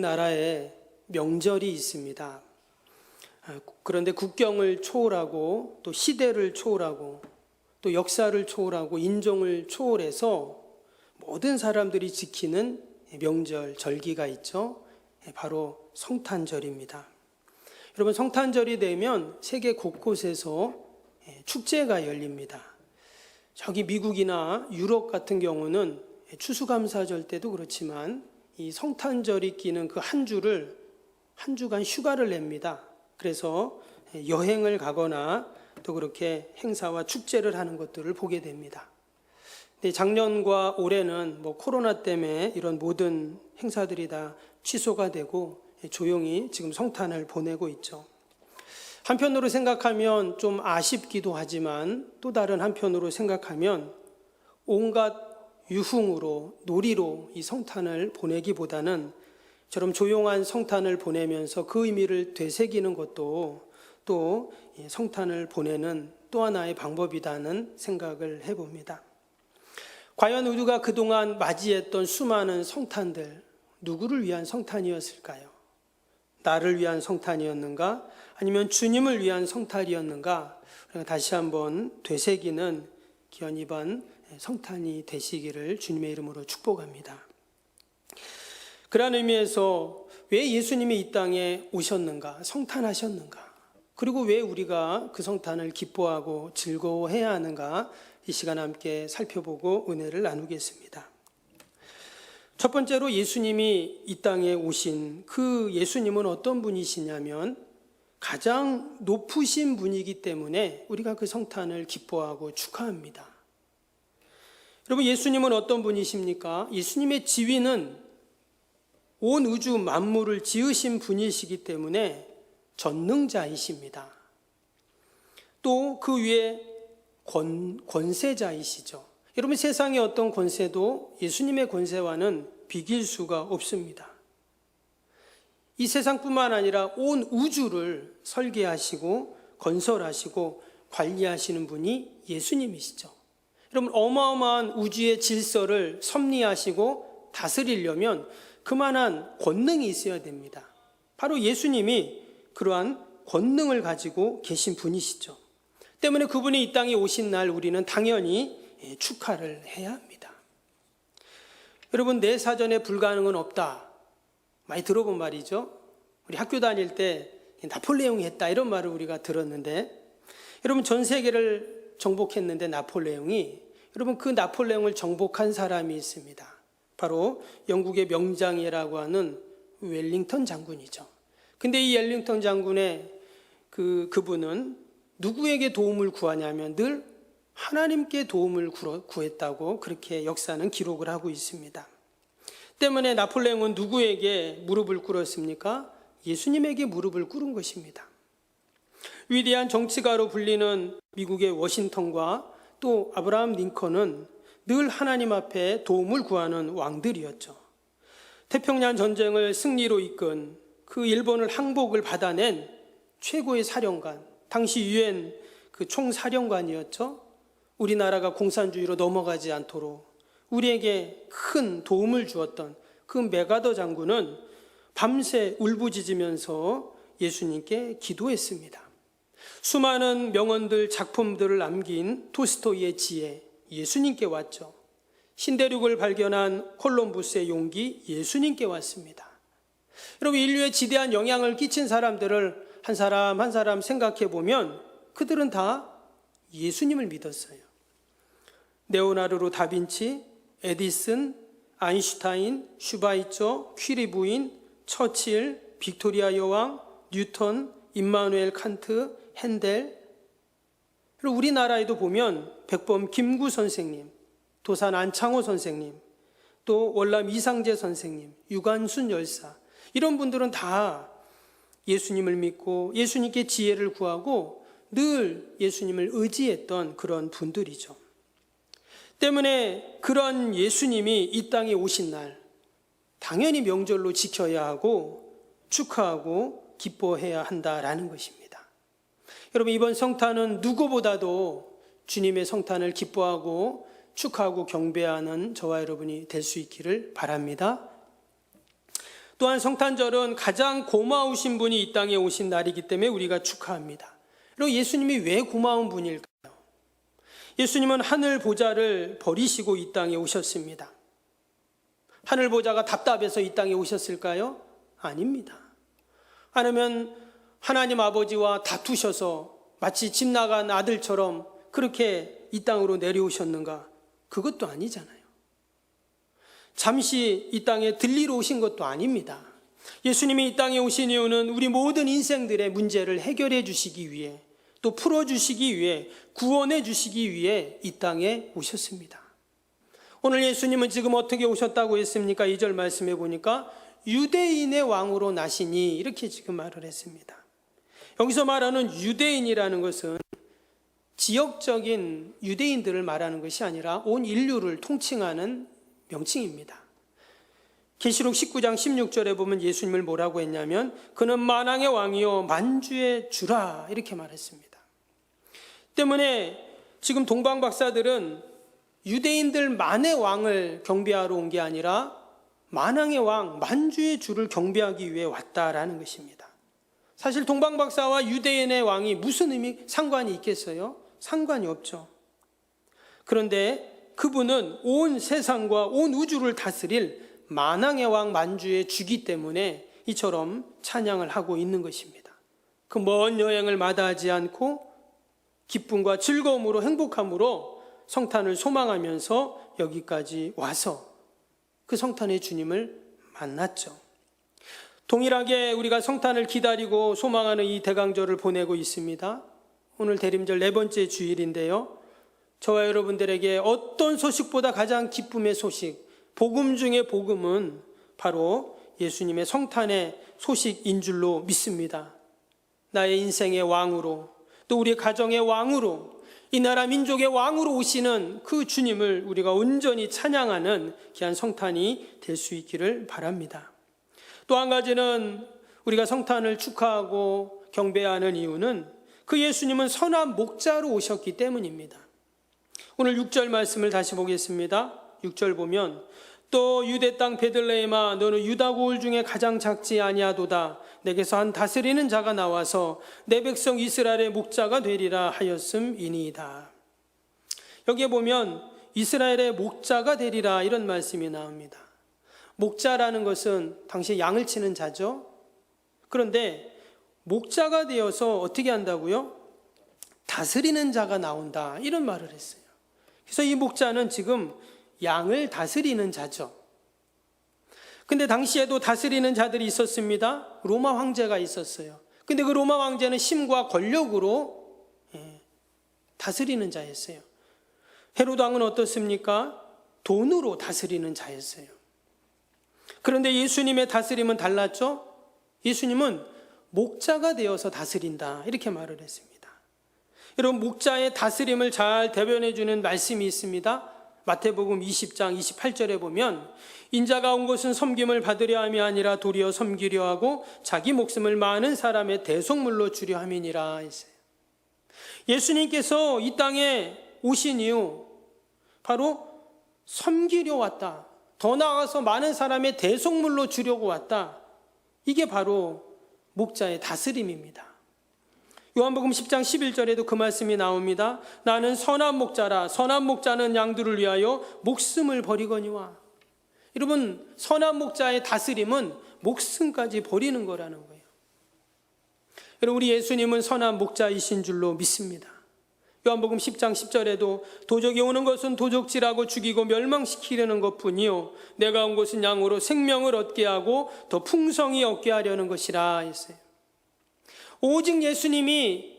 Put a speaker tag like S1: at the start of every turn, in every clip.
S1: 나라에 명절이 있습니다. 아, 그런데 국경을 초월하고 또 시대를 초월하고 또 역사를 초월하고 인종을 초월해서 모든 사람들이 지키는 명절 절기가 있죠. 예, 바로 성탄절입니다. 여러분 성탄절이 되면 세계 곳곳에서 예, 축제가 열립니다. 저기 미국이나 유럽 같은 경우는 추수감사절 때도 그렇지만 이 성탄절이 끼는 그 한 주를 한 주간 휴가를 냅니다. 그래서 여행을 가거나 또 그렇게 행사와 축제를 하는 것들을 보게 됩니다. 근데 작년과 올해는 뭐 코로나 때문에 이런 모든 행사들이 다 취소가 되고 조용히 지금 성탄을 보내고 있죠. 한편으로 생각하면 좀 아쉽기도 하지만 또 다른 한편으로 생각하면 온갖 유흥으로 놀이로 이 성탄을 보내기보다는 저럼 조용한 성탄을 보내면서 그 의미를 되새기는 것도 또 성탄을 보내는 또 하나의 방법이다는 생각을 해봅니다. 과연 우리가 그동안 맞이했던 수많은 성탄들 누구를 위한 성탄이었을까요? 나를 위한 성탄이었는가? 아니면 주님을 위한 성탄이었는가? 다시 한번 되새기는 기원 이번 성탄이 되시기를 주님의 이름으로 축복합니다. 그러한 의미에서 왜 예수님이 이 땅에 오셨는가? 성탄하셨는가? 그리고 왜 우리가 그 성탄을 기뻐하고 즐거워해야 하는가? 이 시간 함께 살펴보고 은혜를 나누겠습니다. 첫 번째로 예수님이 이 땅에 오신 그 예수님은 어떤 분이시냐면 가장 높으신 분이기 때문에 우리가 그 성탄을 기뻐하고 축하합니다. 여러분, 예수님은 어떤 분이십니까? 예수님의 지위는 온 우주 만물을 지으신 분이시기 때문에 전능자이십니다. 또 그 위에 권, 권세자이시죠. 여러분 세상의 어떤 권세도 예수님의 권세와는 비길 수가 없습니다. 이 세상뿐만 아니라 온 우주를 설계하시고 건설하시고 관리하시는 분이 예수님이시죠. 여러분 어마어마한 우주의 질서를 섭리하시고 다스리려면 그만한 권능이 있어야 됩니다. 바로 예수님이 그러한 권능을 가지고 계신 분이시죠. 때문에 그분이 이 땅에 오신 날 우리는 당연히 축하를 해야 합니다. 여러분, 내 사전에 불가능은 없다. 많이 들어본 말이죠. 우리 학교 다닐 때 나폴레옹이 했다. 이런 말을 우리가 들었는데, 여러분, 전 세계를 정복했는데 나폴레옹이, 여러분, 그 나폴레옹을 정복한 사람이 있습니다. 바로 영국의 명장이라고 하는 웰링턴 장군이죠. 근데 이 웰링턴 장군의 그, 그분은 누구에게 도움을 구하냐면 늘 하나님께 도움을 구했다고 그렇게 역사는 기록을 하고 있습니다. 때문에 나폴레옹은 누구에게 무릎을 꿇었습니까? 예수님에게 무릎을 꿇은 것입니다. 위대한 정치가로 불리는 미국의 워싱턴과 또 아브라함 링컨은 늘 하나님 앞에 도움을 구하는 왕들이었죠. 태평양 전쟁을 승리로 이끈 그 일본을 항복을 받아낸 최고의 사령관, 당시 유엔 그 총사령관이었죠. 우리나라가 공산주의로 넘어가지 않도록 우리에게 큰 도움을 주었던 그 메가더 장군은 밤새 울부짖으면서 예수님께 기도했습니다. 수많은 명언들, 작품들을 남긴 토스토이의 지혜, 예수님께 왔죠. 신대륙을 발견한 콜럼부스의 용기, 예수님께 왔습니다. 여러분, 인류에 지대한 영향을 끼친 사람들을 한 사람 한 사람 생각해 보면 그들은 다 예수님을 믿었어요. 네오나르로 다빈치, 에디슨, 아인슈타인, 슈바이처, 퀴리 부인, 처칠, 빅토리아 여왕, 뉴턴, 임마누엘 칸트, 핸델. 그리고 우리나라에도 보면 백범 김구 선생님, 도산 안창호 선생님, 또 월남 이상재 선생님, 유관순 열사 이런 분들은 다 예수님을 믿고 예수님께 지혜를 구하고 늘 예수님을 의지했던 그런 분들이죠. 때문에 그런 예수님이 이 땅에 오신 날 당연히 명절로 지켜야 하고 축하하고 기뻐해야 한다라는 것입니다. 여러분 이번 성탄은 누구보다도 주님의 성탄을 기뻐하고 축하하고 경배하는 저와 여러분이 될 수 있기를 바랍니다. 또한 성탄절은 가장 고마우신 분이 이 땅에 오신 날이기 때문에 우리가 축하합니다. 그리고 예수님이 왜 고마운 분일까요? 예수님은 하늘 보좌를 버리시고 이 땅에 오셨습니다. 하늘 보좌가 답답해서 이 땅에 오셨을까요? 아닙니다. 아니면 하나님 아버지와 다투셔서 마치 집 나간 아들처럼 그렇게 이 땅으로 내려오셨는가? 그것도 아니잖아요. 잠시 이 땅에 들리러 오신 것도 아닙니다. 예수님이 이 땅에 오신 이유는 우리 모든 인생들의 문제를 해결해 주시기 위해 또 풀어 주시기 위해 구원해 주시기 위해 이 땅에 오셨습니다. 오늘 예수님은 지금 어떻게 오셨다고 했습니까? 2절 말씀해 보니까 유대인의 왕으로 나시니 이렇게 지금 말을 했습니다. 여기서 말하는 유대인이라는 것은 지역적인 유대인들을 말하는 것이 아니라 온 인류를 통칭하는 명칭입니다. 계시록 19장 16절에 보면 예수님을 뭐라고 했냐면 그는 만왕의 왕이요 만주의 주라 이렇게 말했습니다. 때문에 지금 동방 박사들은 유대인들 만의 왕을 경배하러 온 게 아니라 만왕의 왕 만주의 주를 경배하기 위해 왔다라는 것입니다. 사실 동방 박사와 유대인의 왕이 무슨 의미 상관이 있겠어요? 상관이 없죠. 그런데 그분은 온 세상과 온 우주를 다스릴 만왕의 왕 만주의 주기 때문에 이처럼 찬양을 하고 있는 것입니다. 그 먼 여행을 마다하지 않고 기쁨과 즐거움으로 행복함으로 성탄을 소망하면서 여기까지 와서 그 성탄의 주님을 만났죠. 동일하게 우리가 성탄을 기다리고 소망하는 이 대강절을 보내고 있습니다. 오늘 대림절 네 번째 주일인데요. 저와 여러분들에게 어떤 소식보다 가장 기쁨의 소식, 복음 중의 복음은 바로 예수님의 성탄의 소식인 줄로 믿습니다. 나의 인생의 왕으로, 또 우리 가정의 왕으로, 이 나라 민족의 왕으로 오시는 그 주님을 우리가 온전히 찬양하는 귀한 성탄이 될 수 있기를 바랍니다. 또 한 가지는 우리가 성탄을 축하하고 경배하는 이유는 그 예수님은 선한 목자로 오셨기 때문입니다. 오늘 6절 말씀을 다시 보겠습니다. 6절 보면 또 유대 땅 베들레헴아 너는 유다 고을 중에 가장 작지 아니하도다 내게서 한 다스리는 자가 나와서 내 백성 이스라엘의 목자가 되리라 하였음이니이다. 여기에 보면 이스라엘의 목자가 되리라 이런 말씀이 나옵니다. 목자라는 것은 당시 양을 치는 자죠. 그런데 목자가 되어서 어떻게 한다고요? 다스리는 자가 나온다 이런 말을 했어요. 그래서 이 목자는 지금 양을 다스리는 자죠. 근데 당시에도 다스리는 자들이 있었습니다. 로마 황제가 있었어요. 근데 그 로마 황제는 힘과 권력으로 예, 다스리는 자였어요. 헤로드 왕은 어떻습니까? 돈으로 다스리는 자였어요. 그런데 예수님의 다스림은 달랐죠? 예수님은 목자가 되어서 다스린다. 이렇게 말을 했습니다. 여러분, 목자의 다스림을 잘 대변해 주는 말씀이 있습니다. 마태복음 20장 28절에 보면 인자가 온 것은 섬김을 받으려 함이 아니라 도리어 섬기려 하고 자기 목숨을 많은 사람의 대속물로 주려 함이니라 했어요. 예수님께서 이 땅에 오신 이유 바로 섬기려 왔다. 더 나아가서 많은 사람의 대속물로 주려고 왔다. 이게 바로 목자의 다스림입니다. 요한복음 10장 11절에도 그 말씀이 나옵니다. 나는 선한 목자라 선한 목자는 양들을 위하여 목숨을 버리거니와. 여러분 선한 목자의 다스림은 목숨까지 버리는 거라는 거예요. 여러분 우리 예수님은 선한 목자이신 줄로 믿습니다. 요한복음 10장 10절에도 도적이 오는 것은 도적질하고 죽이고 멸망시키려는 것뿐이요 내가 온 것은 양으로 생명을 얻게 하고 더 풍성히 얻게 하려는 것이라 했어요. 오직 예수님이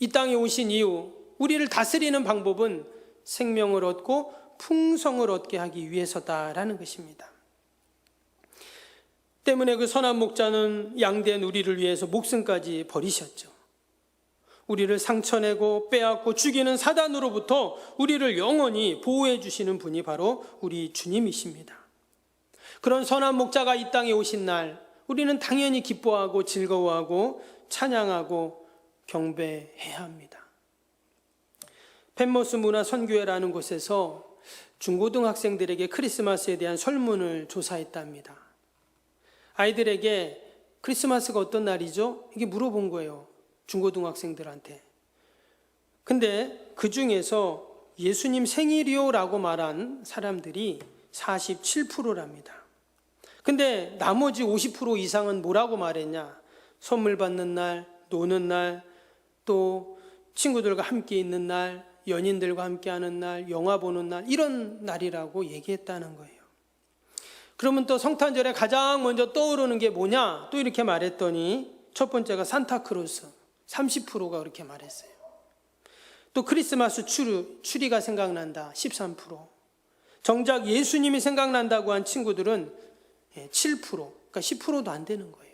S1: 이 땅에 오신 이후 우리를 다스리는 방법은 생명을 얻고 풍성을 얻게 하기 위해서다라는 것입니다. 때문에 그 선한 목자는 양된 우리를 위해서 목숨까지 버리셨죠. 우리를 상처내고 빼앗고 죽이는 사단으로부터 우리를 영원히 보호해 주시는 분이 바로 우리 주님이십니다. 그런 선한 목자가 이 땅에 오신 날 우리는 당연히 기뻐하고 즐거워하고 찬양하고 경배해야 합니다. 펜머스 문화 선교회라는 곳에서 중고등학생들에게 크리스마스에 대한 설문을 조사했답니다. 아이들에게 크리스마스가 어떤 날이죠? 이게 물어본 거예요. 중고등학생들한테. 근데 그 중에서 예수님 생일이요라고 말한 사람들이 47%랍니다. 근데 나머지 50% 이상은 뭐라고 말했냐? 선물 받는 날, 노는 날, 또 친구들과 함께 있는 날, 연인들과 함께 하는 날, 영화 보는 날, 이런 날이라고 얘기했다는 거예요. 그러면 또 성탄절에 가장 먼저 떠오르는 게 뭐냐? 또 이렇게 말했더니 첫 번째가 산타크로스 30%가 그렇게 말했어요. 또 크리스마스 추리, 추리가 생각난다 13%. 정작 예수님이 생각난다고 한 친구들은 7%, 그러니까 10%도 안 되는 거예요.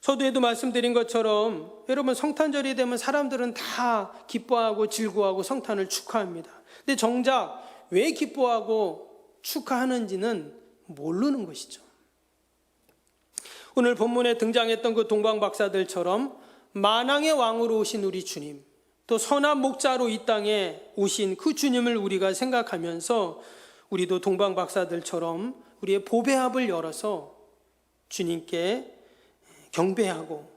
S1: 서두에도 말씀드린 것처럼 여러분 성탄절이 되면 사람들은 다 기뻐하고 즐거워하고 성탄을 축하합니다. 근데 정작 왜 기뻐하고 축하하는지는 모르는 것이죠. 오늘 본문에 등장했던 그 동방 박사들처럼 만왕의 왕으로 오신 우리 주님, 또 선한 목자로 이 땅에 오신 그 주님을 우리가 생각하면서 우리도 동방 박사들처럼 우리의 보배합을 열어서 주님께 경배하고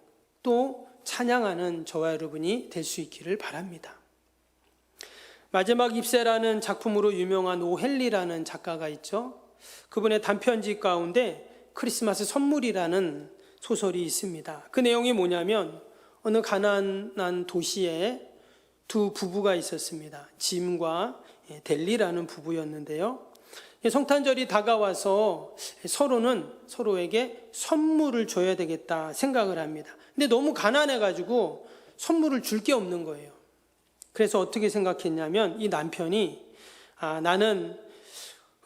S1: 또 찬양하는 저와 여러분이 될 수 있기를 바랍니다. 마지막 입세라는 작품으로 유명한 오헨리라는 작가가 있죠. 그분의 단편집 가운데 크리스마스 선물이라는 소설이 있습니다. 그 내용이 뭐냐면 어느 가난한 도시에 두 부부가 있었습니다. 짐과 델리라는 부부였는데요. 성탄절이 다가와서 서로는 서로에게 선물을 줘야 되겠다 생각을 합니다. 근데 너무 가난해가지고 선물을 줄 게 없는 거예요. 그래서 어떻게 생각했냐면 이 남편이 아, 나는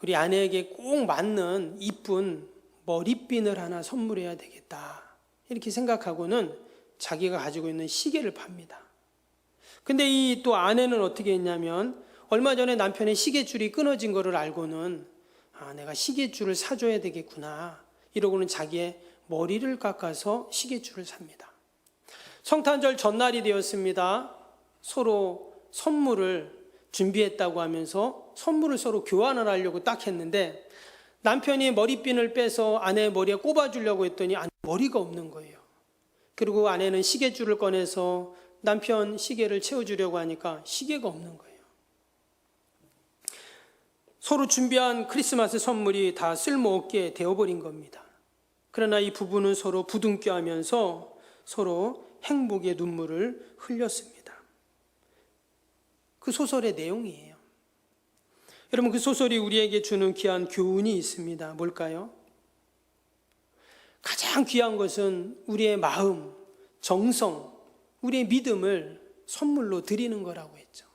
S1: 우리 아내에게 꼭 맞는 이쁜 머리핀을 하나 선물해야 되겠다. 이렇게 생각하고는 자기가 가지고 있는 시계를 팝니다. 근데 이 또 아내는 어떻게 했냐면 얼마 전에 남편의 시계줄이 끊어진 것을 알고는 아, 내가 시계줄을 사줘야 되겠구나. 이러고는 자기의 머리를 깎아서 시계줄을 삽니다. 성탄절 전날이 되었습니다. 서로 선물을 준비했다고 하면서 선물을 서로 교환을 하려고 딱 했는데 남편이 머리핀을 빼서 아내의 머리에 꼽아주려고 했더니 머리가 없는 거예요. 그리고 아내는 시계줄을 꺼내서 남편 시계를 채워주려고 하니까 시계가 없는 거예요. 서로 준비한 크리스마스 선물이 다 쓸모없게 되어버린 겁니다. 그러나 이 부부는 서로 부둥켜 하면서 서로 행복의 눈물을 흘렸습니다. 그 소설의 내용이에요. 여러분, 그 소설이 우리에게 주는 귀한 교훈이 있습니다. 뭘까요? 가장 귀한 것은 우리의 마음, 정성, 우리의 믿음을 선물로 드리는 거라고 했죠.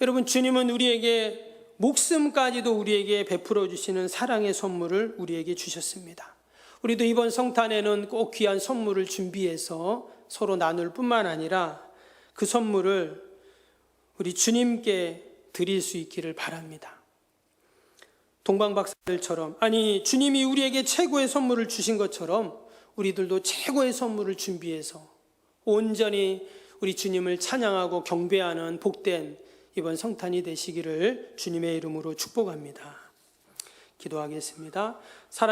S1: 여러분, 주님은 우리에게 목숨까지도 우리에게 베풀어 주시는 사랑의 선물을 우리에게 주셨습니다. 우리도 이번 성탄에는 꼭 귀한 선물을 준비해서 서로 나눌 뿐만 아니라 그 선물을 우리 주님께 드릴 수 있기를 바랍니다. 동방 박사들처럼, 아니, 주님이 우리에게 최고의 선물을 주신 것처럼 우리들도 최고의 선물을 준비해서 온전히 우리 주님을 찬양하고 경배하는 복된 이번 성탄이 되시기를 주님의 이름으로 축복합니다. 기도하겠습니다. 사랑